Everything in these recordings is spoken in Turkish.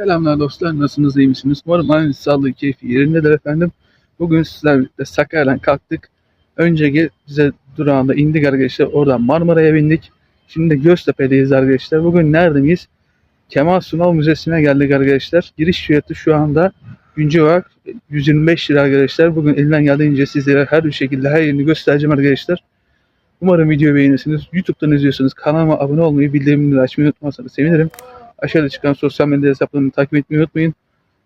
Selamlar dostlar, nasılsınız, iyi misiniz? Umarım aynı sağlığı, keyfi yerindedir efendim. Bugün sizlerle Sakarya'dan kalktık. Önceki bize durağında indik arkadaşlar. Oradan Marmara'ya bindik. Şimdi de Göztepe'deyiz arkadaşlar. Bugün neredeyiz? Kemal Sunal Müzesi'ne geldik arkadaşlar. Giriş fiyatı şu anda güncel olarak 125 lira arkadaşlar. Bugün elinden geldiğince sizlere her bir şekilde her yerini göstereceğim arkadaşlar. Umarım videoyu beğenirsiniz. YouTube'dan izliyorsanız kanalıma abone olmayı, bildirimleri açmayı unutmazsanız sevinirim. Aşağıda çıkan sosyal medya hesaplarını takip etmeyi unutmayın.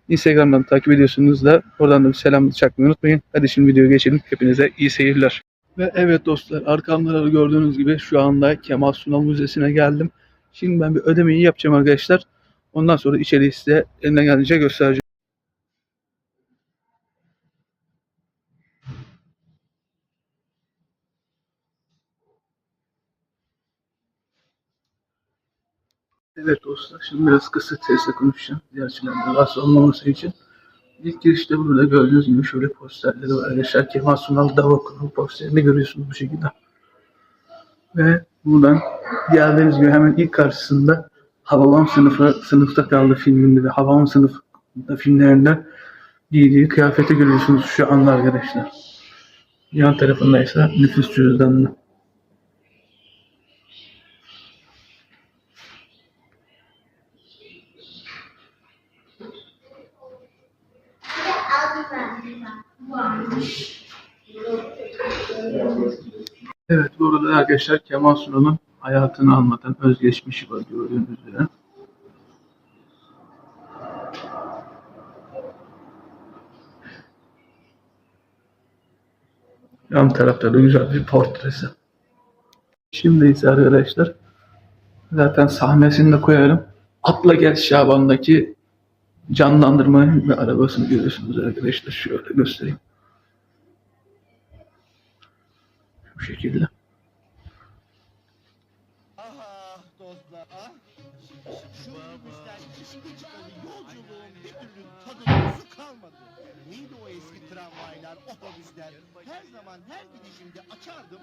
Instagram'dan takip ediyorsunuz da oradan da bir selam çakmayı unutmayın. Hadi şimdi videoya geçelim. Hepinize iyi seyirler. Ve evet dostlar arkamda da gördüğünüz gibi şu anda Kemal Sunal Müzesi'ne geldim. Şimdi ben bir ödemeyi yapacağım arkadaşlar. Ondan sonra içeriği size elimden geldiğince göstereceğim. Evet dostlar şimdi biraz kısa sesle konuşacağım. Diğer şeylerden rahatsız olmaması için. İlk girişte burada gördüğünüz gibi şöyle posterleri var. Arkadaşlar Kemal Sunal Dava Kurulu posterini görüyorsunuz bu şekilde. Ve buradan geldiğiniz gibi hemen ilk karşısında Hababam sınıfı sınıfta kaldı filminde ve Hababam sınıfında filmlerinde giydiği kıyafeti görüyorsunuz şu anda arkadaşlar. Yan tarafında ise nüfus cüzdanını. Evet burada arkadaşlar Kemal Sunal'ın hayatını anlatan özgeçmişi var gördüğünüz üzere. Yan tarafta da güzel bir portresi. Şimdi ise arkadaşlar zaten sahnesini de koyarım. Atla Gel Şaban'daki canlandırma ve arabasını görüyorsunuz arkadaşlar. Şöyle göstereyim. Bu şekilde. Ah dostlar ah. Şu bizden iki çıkalı yolculuğun bir türlü tadı tuzu kalmadı. Neydi o eski tramvaylar, otobüsler? Her zaman her gidişimde açardım,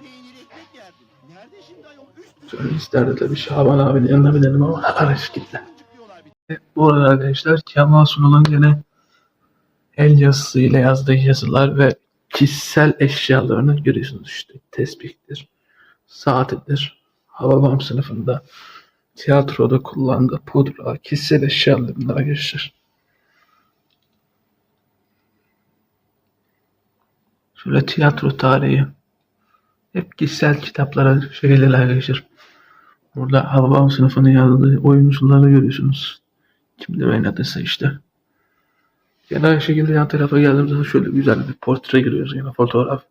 peynir ekmek yerdim. Nerede şimdi ayol üst Şöyle isterdi tabii Şaban abinin yanına binelim ama araç gitti. Bu arada arkadaşlar Kemal Sunal'ın gene el yazısıyla yazdığı yazılar ve kişisel eşyalarını görüyorsunuz işte tespihtir, saatidir, Hababam sınıfında tiyatroda kullandığı pudra, kişisel eşyalarında arkadaşlar. Şöyle tiyatro tarihi. Hep kişisel kitaplara şeyler arkadaşlar. Burada Hababam sınıfının yazdığı oyuncuları görüyorsunuz. Kimler oynadıysa işte. Gene aynı şekilde yan tarafa geldiğimizde şöyle güzel bir portre görüyoruz yine fotoğraf.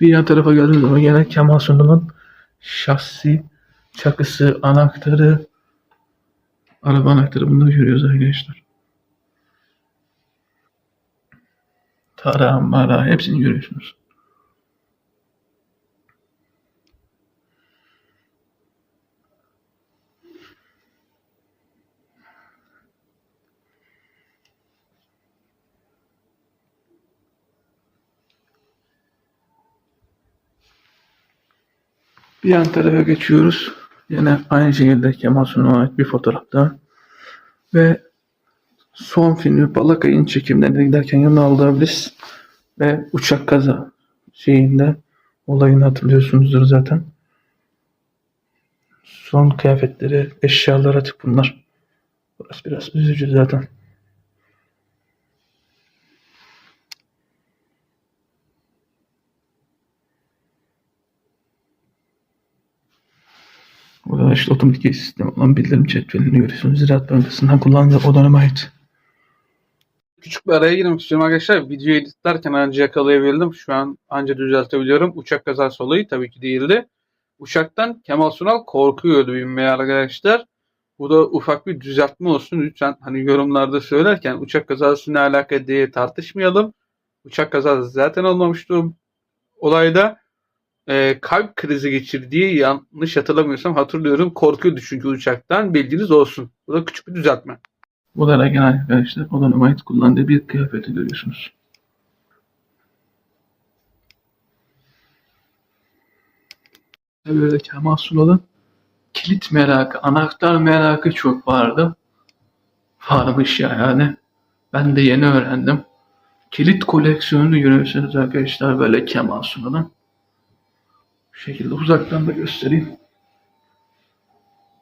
Bir yan tarafa geldiğimiz zaman yine Kemal Sunal'ın şahsi çakısı, anahtarı, araba anahtarı bunları görüyoruz arkadaşlar. Tara, mara hepsini görüyorsunuz. Bir yan tarafa geçiyoruz. Yine aynı şekilde Kemal Sunal'a ait bir fotoğrafta. Ve son filmi Balakay'ın çekimlerine giderken yanına aldığı ve uçak kaza şeyinde olayını hatırlıyorsunuzdur zaten. Son kıyafetleri, eşyalar atık bunlar. Burası biraz üzücü zaten. Burada işte otomatik sistem olan bildirim cetvelini görüyorsunuz. Ziraat Bankası'ndan kullandığı o döneme ait. Küçük bir araya girmek istiyorum arkadaşlar. Videoyu editlerken anca yakalayabildim. Şu an anca düzeltebiliyorum. Uçak kazası olayı tabii ki değildi. Uçaktan Kemal Sunal korkuyordu binmeye arkadaşlar. Bu da ufak bir düzeltme olsun. Lütfen hani yorumlarda söylerken uçak kazası ne alaka diye tartışmayalım. Uçak kazası zaten olmamıştı olayda e, kalp krizi geçirdiği yanlış hatırlamıyorsam hatırlıyorum. Korkuyordu çünkü uçaktan. Bilginiz olsun. Bu da küçük bir düzeltme. Bu da genel arkadaşlar. O döneme ait kullandığı bir kıyafeti görüyorsunuz. Böyle Kemal Sunal'ın kilit merakı, anahtar merakı çok vardı. Varmış ya yani. Ben de yeni öğrendim. Kilit koleksiyonunu görüyorsunuz arkadaşlar böyle Kemal Sunal'ın. Bu şekilde uzaktan da göstereyim.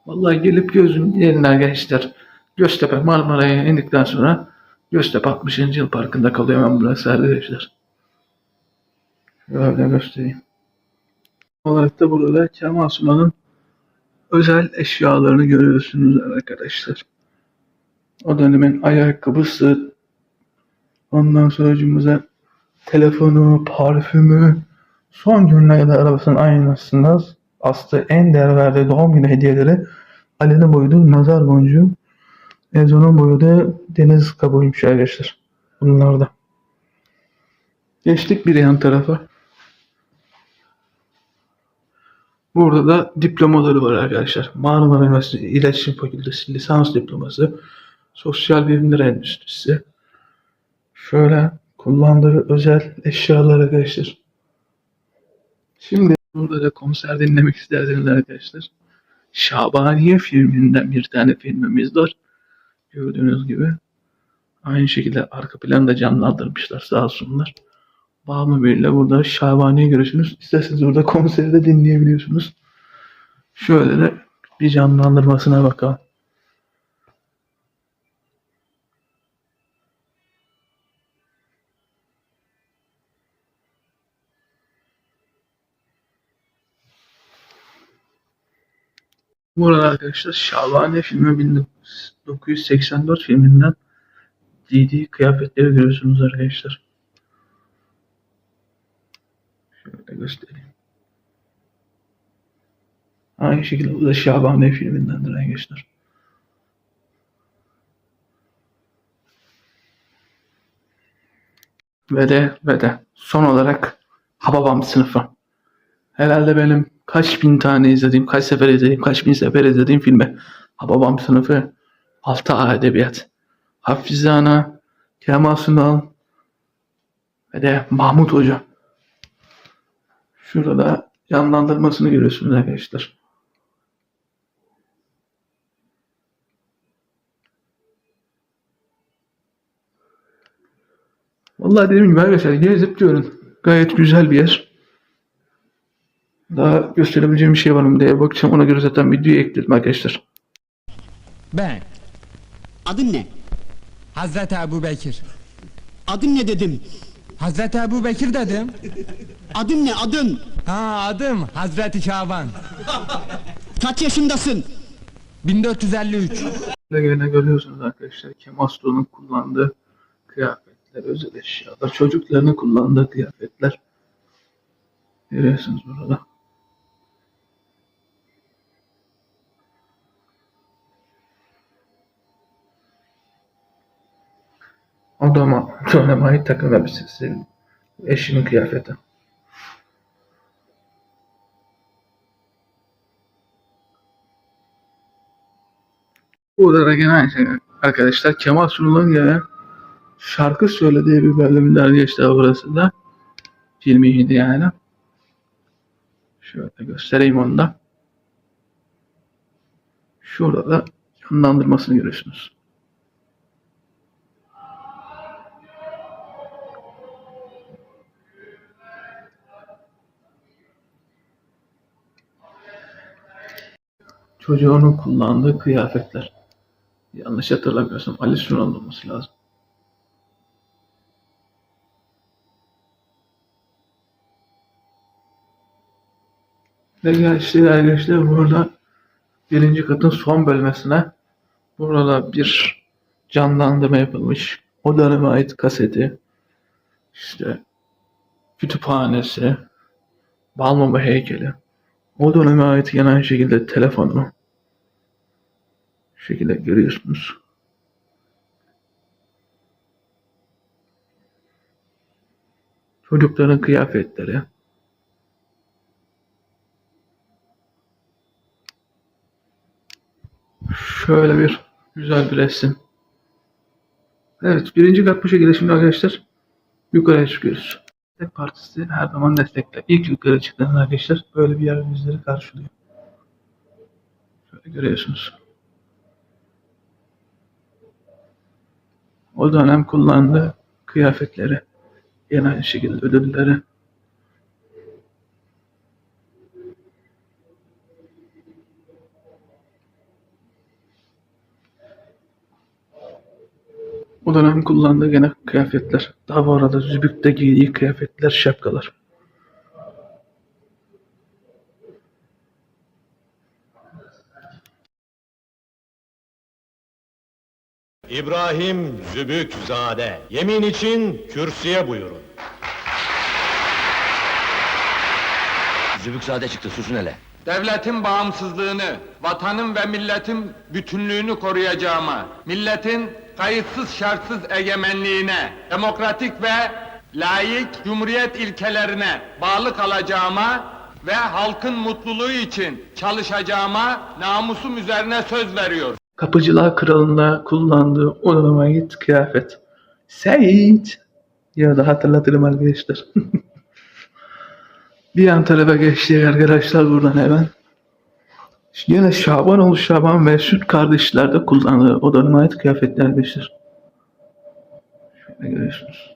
Vallahi gelip gözüm yerine arkadaşlar. Göztepe Marmara'ya indikten sonra Göztepe 60. Yıl Parkı'nda kalıyor hemen burası arkadaşlar. Şöyle göstereyim. Olarak da burada Kemal Sunal'ın özel eşyalarını görüyorsunuz arkadaşlar. O dönemin ayakkabısı, ondan sonra cümlemize telefonu, parfümü, son kadar arabasının aynısında aslı en değer verdiği doğum günü hediyeleri Ali'nin boyudu nazar boncuğu. Ezon'un boyu da deniz kabuğuymuş arkadaşlar. Bunlar da. Geçtik bir yan tarafa. Burada da diplomaları var arkadaşlar. Marmara Üniversitesi İletişim Fakültesi lisans diploması. Sosyal Bilimler Endüstrisi. Şöyle kullandığı özel eşyalar arkadaşlar. Şimdi burada da konser dinlemek isterseniz arkadaşlar. Şabaniye filminden bir tane filmimiz var. Gördüğünüz gibi. Aynı şekilde arka planı da canlandırmışlar sağ olsunlar. Bağımlı Bey'le burada Şabaniye görüyorsunuz. İsterseniz burada konseri de dinleyebiliyorsunuz. Şöyle de bir canlandırmasına bakalım. Bu arada arkadaşlar Şabaniye filmi 1984 filminden giydiği kıyafetleri görüyorsunuz arkadaşlar. Şöyle göstereyim. Aynı şekilde bu da Şabaniye filmindendir arkadaşlar. Ve de ve de son olarak Hababam sınıfı. Herhalde benim kaç bin tane izlediğim, kaç sefer izlediğim, kaç bin sefer izlediğim filmi. Hababam sınıfı, Altı A Edebiyat. Hafize Ana, Kemal Sunal ve de Mahmut Hoca. Şurada canlandırmasını görüyorsunuz arkadaşlar. Vallahi dediğim gibi arkadaşlar gezip görün. Gayet güzel bir yer. Daha gösterebileceğim bir şey var mı diye bakacağım. Ona göre zaten videoyu ekledim arkadaşlar. Ben Adın ne? Hazreti Ebu Bekir. Adın ne dedim? Hazreti Ebu Bekir dedim. Adın ne adın? Ha adım Hazreti Şaban. Kaç yaşındasın? 1453. Burada gene görüyorsunuz arkadaşlar Kemal Sunal'ın kullandığı kıyafetler, özel eşyalar, çocuklarının kullandığı kıyafetler. Görüyorsunuz burada. Adama döneme ait takım elbisesi, eşinin kıyafeti. Burada da gene aynı şey arkadaşlar. Kemal Sunal'ın gene şarkı söylediği bir bölümler geçti burası da. Filmiydi yani. Şöyle göstereyim onu da. Şurada da canlandırmasını görüyorsunuz. Çocuğunun kullandığı kıyafetler. Yanlış hatırlamıyorsam Ali Sunal olması lazım. Ve gençler arkadaşlar burada birinci katın son bölmesine burada bir canlandırma yapılmış. O döneme ait kaseti, işte kütüphanesi, Balmumu heykeli, o döneme ait aynı şekilde telefonu, şekilde görüyorsunuz. Çocukların kıyafetleri. Şöyle bir güzel bir resim. Evet birinci kat bu şekilde şimdi arkadaşlar yukarıya çıkıyoruz. Destek Partisi her zaman destekler. İlk yukarı çıktığınız arkadaşlar böyle bir yer bizleri karşılıyor. Şöyle görüyorsunuz. O dönem kullandığı kıyafetleri, yine şekilde ödülleri. O dönem kullandığı gene kıyafetler. Daha bu arada Zübük'te giydiği kıyafetler, şapkalar. İbrahim Zübükzade. Yemin için kürsüye buyurun. Zübükzade çıktı susun hele. Devletin bağımsızlığını, vatanın ve milletin bütünlüğünü koruyacağıma, milletin kayıtsız şartsız egemenliğine, demokratik ve layık cumhuriyet ilkelerine bağlı kalacağıma ve halkın mutluluğu için çalışacağıma namusum üzerine söz veriyorum. Kapıcılar Kralı'nda kullandığı o döneme ait kıyafet. Seyit. Ya da hatırlatırım arkadaşlar. bir yan tarafa geçtik arkadaşlar buradan hemen. Yine Şabanoğlu Şaban ve Süt kardeşler de kullandığı o döneme ait kıyafetler arkadaşlar. Şöyle görüyorsunuz.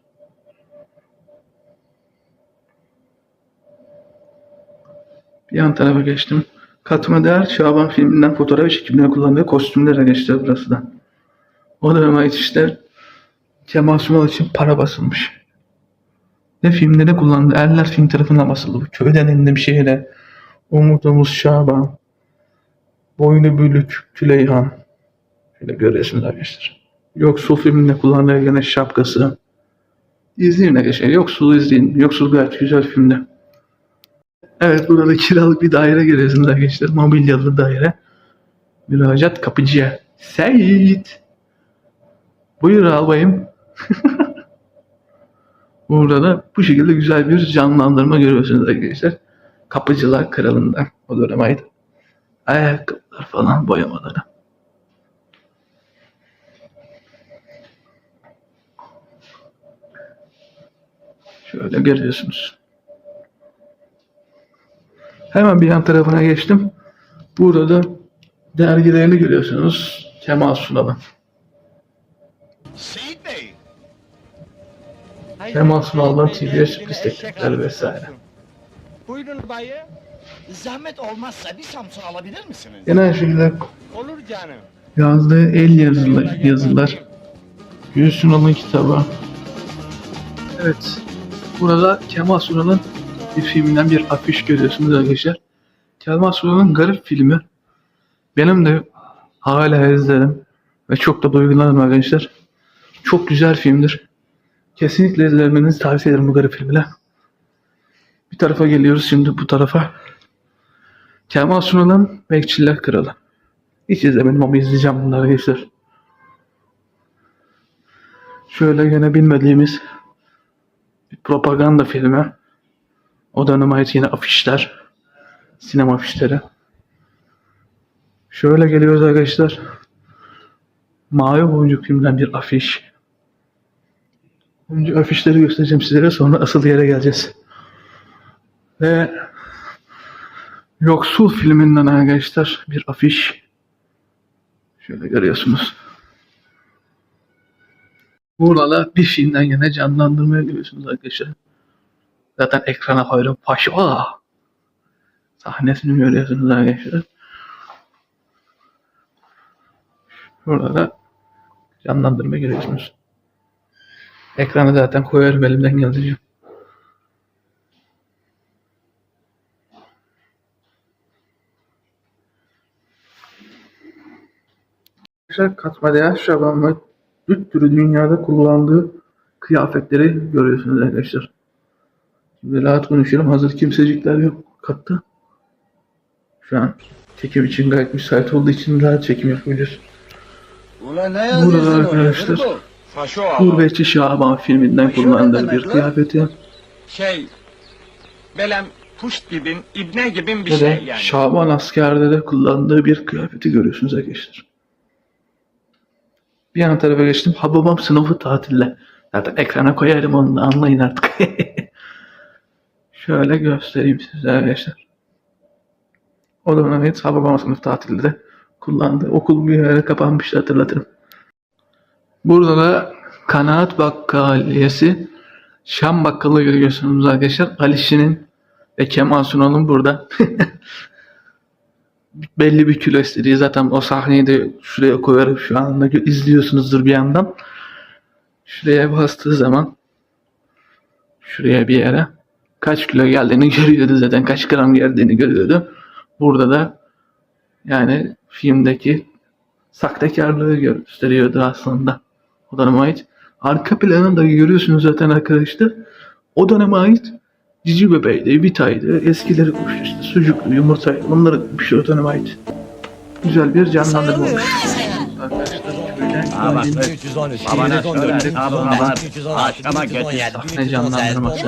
Bir yan tarafa geçtim. Katma Değer Şaban filminden fotoğraf çekimine kullandığı kostümlere geçti burası da. O döneme ait işte Kemal Sunal için para basılmış. Ve filmde kullandığı Erler film tarafından basıldı. Köyden indim şehre. Umudumuz Şaban. Boynu bülük Küleyhan. Şöyle görüyorsunuz arkadaşlar. Yoksul filminde kullandığı gene şapkası. İzleyin arkadaşlar. Yoksul izleyin. Yoksul gayet güzel filmde. Evet burada da kiralık bir daire görüyorsunuz arkadaşlar. Mobilyalı daire. Müracaat kapıcıya. Seyit. Buyur albayım. burada da bu şekilde güzel bir canlandırma görüyorsunuz arkadaşlar. Kapıcılar kralından. O döneme ait. Ayakkabılar falan boyamaları. Şöyle görüyorsunuz. Hemen bir yan tarafına geçtim. Burada da dergilerini görüyorsunuz. Kemal Sunal'ın. Kemal Sunal'dan TV'ye sürpriz teklifler vesaire. Buyurun bayı, Zahmet olmazsa bir Samsun alabilir misiniz? Yine aynı şekilde olur canım. yazdığı el yazılar, yazılar. Yüz Sunal'ın kitabı. Evet. Burada Kemal Sunal'ın bir filminden bir afiş görüyorsunuz arkadaşlar. Kemal Sunal'ın Garip filmi. Benim de hala izlerim. Ve çok da duygulanırım arkadaşlar. Çok güzel filmdir. Kesinlikle izlemenizi tavsiye ederim bu Garip filmine. Bir tarafa geliyoruz şimdi bu tarafa. Kemal Sunal'ın Bekçiler Kralı. Hiç izlemedim ama izleyeceğim bunları arkadaşlar. Şöyle gene bilmediğimiz bir propaganda filmi. O döneme ait yine afişler. Sinema afişleri. Şöyle geliyoruz arkadaşlar. Mavi Boncuk filmden bir afiş. Önce afişleri göstereceğim sizlere sonra asıl yere geleceğiz. Ve Yoksul filminden arkadaşlar bir afiş. Şöyle görüyorsunuz. Burada da bir filmden yine canlandırmaya görüyorsunuz arkadaşlar. Zaten ekrana koydum. Paşa. Sahnesini görüyorsunuz arkadaşlar. Burada da canlandırma görüyorsunuz. Ekranı zaten koyarım elimden geldiğince. Arkadaşlar katma şaban ve bir türlü dünyada kullandığı kıyafetleri görüyorsunuz arkadaşlar. Şimdi rahat konuşuyorum. Hazır kimsecikler yok katta. Şu an çekim için gayet müsait olduğu için rahat çekim ne Burada arkadaşlar Gurbetçi Şaban filminden kullandığı bir kıyafeti. Şey, belem puşt gibin, ibne gibin bir şey yani. Şaban askerde de kullandığı bir kıyafeti görüyorsunuz arkadaşlar. Bir yan tarafa geçtim. Hababam sınıfı tatille. Zaten ekrana koyarım onu da anlayın artık. Şöyle göstereyim size arkadaşlar. O dönem evet Hababam sınıf tatilde de kullandı. Okul bir ara kapanmıştı hatırlatırım. Burada da Kanaat Bakkaliyesi Şam Bakkalı görüyorsunuz arkadaşlar. Alişi'nin ve Kemal Sunal'ın burada. Belli bir kilo istediği zaten o sahneyi de şuraya koyarak şu anda izliyorsunuzdur bir yandan. Şuraya bastığı zaman şuraya bir yere kaç kilo geldiğini görüyordu zaten kaç gram geldiğini görüyordu. Burada da yani filmdeki sahtekarlığı gösteriyordu aslında. O döneme ait. Arka planını da görüyorsunuz zaten arkadaşlar. O döneme ait Cici bebeğiydi, Vita'ydı, eskileri kuş işte, sucuklu, yumurtaydı. Bunları bir şey ait. Güzel bir canlandırma olmuş. Arkadaşlar şöyle 313, Babana 214, söyle, abına var. 316, Akşama 317, Sahne canlandırması.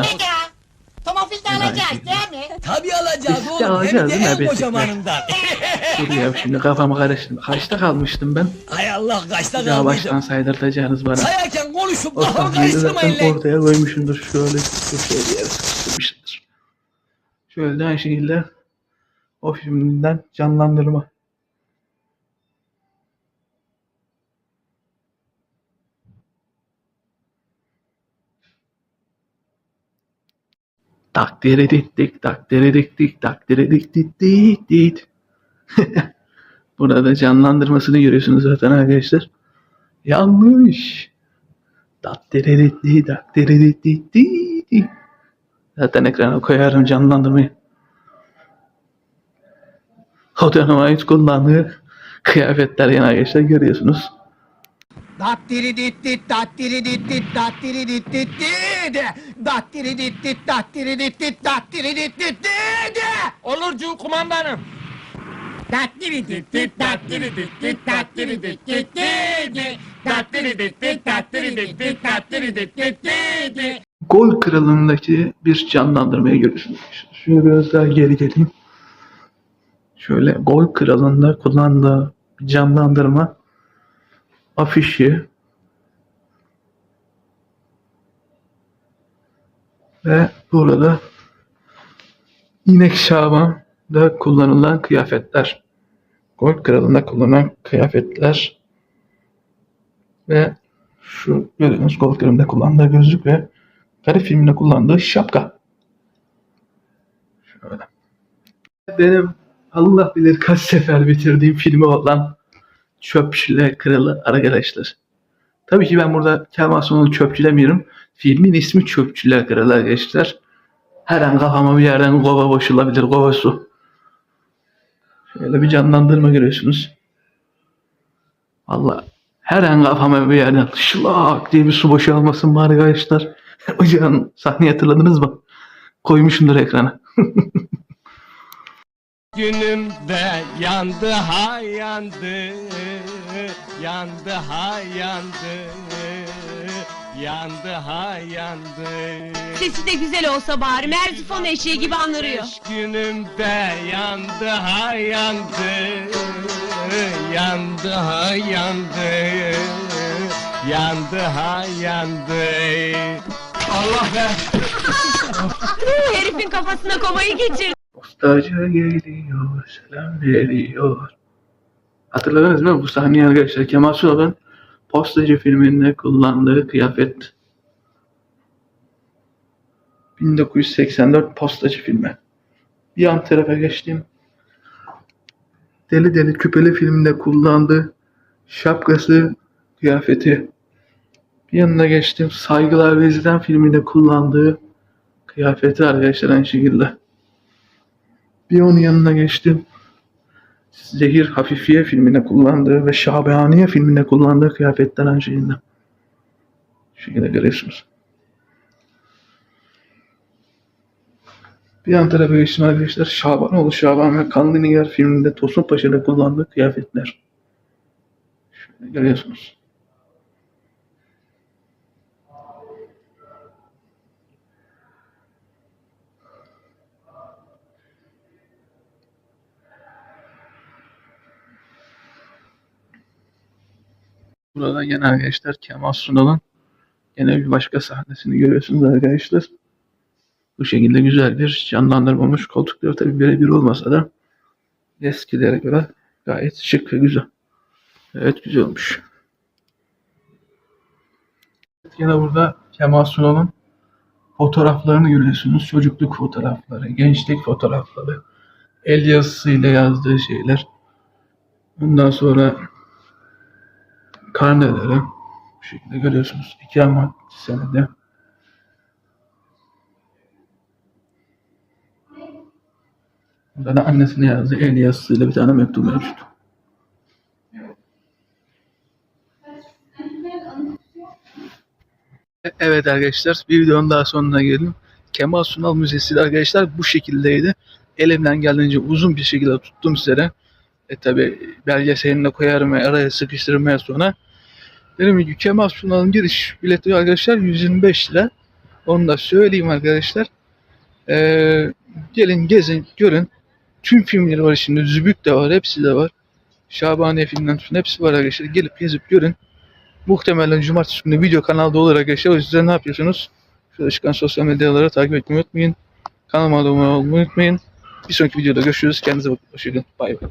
Tomofil de alacağız değil mi? Tabii alacağız de oğlum. Hem alacağız de değil mi en Beşiktaş? kocamanından. Dur ya şimdi kafamı karıştırdım. Kaçta kalmıştım ben? Hay Allah kaçta Bir daha baştan saydırtacağınız bana. Sayarken konuşup O kafamı karıştırmayın zaten lan. ortaya koymuşumdur. Şöyle köşeye bir yere sıkıştırmışımdır. Şöyle de aynı şekilde o filmden canlandırma. Takdiri diktik, takdiri diktik, takdiri diktik, dik dik. Burada canlandırmasını görüyorsunuz zaten arkadaşlar. Yanlış. Takdiri diktik, takdiri diktik, dik dik. Zaten ekrana koyarım canlandırmayı. O döneme ait kullandığı kıyafetler yine arkadaşlar görüyorsunuz. Dattiri dit dit dattiri dit dit dattiri dit dit dit dattiri dit dit dattiri dit dit dattiri dit dit dit Olurcu kumandanım. Dattiri dit dit dattiri dit dit dattiri dit dit dit dattiri dit dit dattiri dit dit dattiri dit dit dit Gol kralındaki bir canlandırmayı görüyorsunuz. Şöyle biraz daha geri geleyim. Şöyle gol kralında kullandığı canlandırma afişi ve burada İnek Şaban'da kullanılan kıyafetler. Gol kralında kullanılan kıyafetler ve şu gördüğünüz Gol kralında kullandığı gözlük ve Garip filminde kullandığı şapka. Şöyle. Benim Allah bilir kaç sefer bitirdiğim filmi olan Çöpçüler Kralı arkadaşlar. Tabii ki ben burada Kemal Sunal'ı çöpçü. Filmin ismi Çöpçüler Kralı arkadaşlar. Her an kafama bir yerden kova boşulabilir, kova su. Şöyle bir canlandırma görüyorsunuz. Valla her an kafama bir yerden şılak diye bir su boşalmasın bari arkadaşlar. Hocam sahneyi hatırladınız mı? Koymuşumdur ekrana. Günümde yandı ha yandı Yandı ha yandı Yandı ha yandı Sesi de güzel olsa bari Merzifon eşeği gibi anırıyor. Beş günümde yandı ha yandı Yandı ha yandı Yandı ha yandı Allah be Herifin kafasına komayı geçirdi. Postacı geliyor, selam veriyor. Hatırladınız mı bu sahneyi arkadaşlar? Kemal Sunal'ın Postacı filminde kullandığı kıyafet. 1984 Postacı filmi. Bir yan tarafa geçtim. Deli Deli Küpeli filminde kullandığı şapkası, kıyafeti. Yanına geçtim. Saygılar Veziden filminde kullandığı kıyafeti arkadaşlar aynı şekilde. Bir onun yanına geçtim. Zehir Hafifiye filminde kullandığı ve Şabaniye filminde kullandığı kıyafetler aynı şekilde. Şu şekilde görüyorsunuz. Bir yan tarafa geçtim arkadaşlar. Şabanoğlu Şaban ve Kanlı Nigar filminde Tosun Paşa'da kullandığı kıyafetler. Şöyle görüyorsunuz. Burada yine arkadaşlar Kemal Sunal'ın yine bir başka sahnesini görüyorsunuz arkadaşlar. Bu şekilde güzel bir canlandırılmış koltukları tabi birebir olmasa da eskilere göre Gayet şık ve güzel. Evet güzel olmuş. Yine burada Kemal Sunal'ın fotoğraflarını görüyorsunuz. Çocukluk fotoğrafları, gençlik fotoğrafları, el yazısıyla yazdığı şeyler. Ondan sonra karneleri bu şekilde görüyorsunuz. 2 Mart senede. Burada da annesine yazdığı el yazısıyla bir tane mektup mevcut. E- Evet arkadaşlar bir videonun daha sonuna geldim. Kemal Sunal Müzesi arkadaşlar bu şekildeydi. Elimden geldiğince uzun bir şekilde tuttum sizlere. E tabi belgeselini de koyarım ve araya sıkıştırmaya sonra. Dediğim gibi Kemal Sunal'ın giriş bileti arkadaşlar 125 lira. Onu da söyleyeyim arkadaşlar. Ee, gelin gezin görün. Tüm filmleri var şimdi. Zübük de var. Hepsi de var. Şabaniye filmden tutun. Hepsi var arkadaşlar. Gelip gezip görün. Muhtemelen cumartesi günü video kanalda olur arkadaşlar. O yüzden ne yapıyorsunuz? Şurada çıkan sosyal medyaları takip etmeyi unutmayın. Kanalıma abone olmayı unutmayın. Bir sonraki videoda görüşürüz. Kendinize bakın. Hoşçakalın. Bay bay.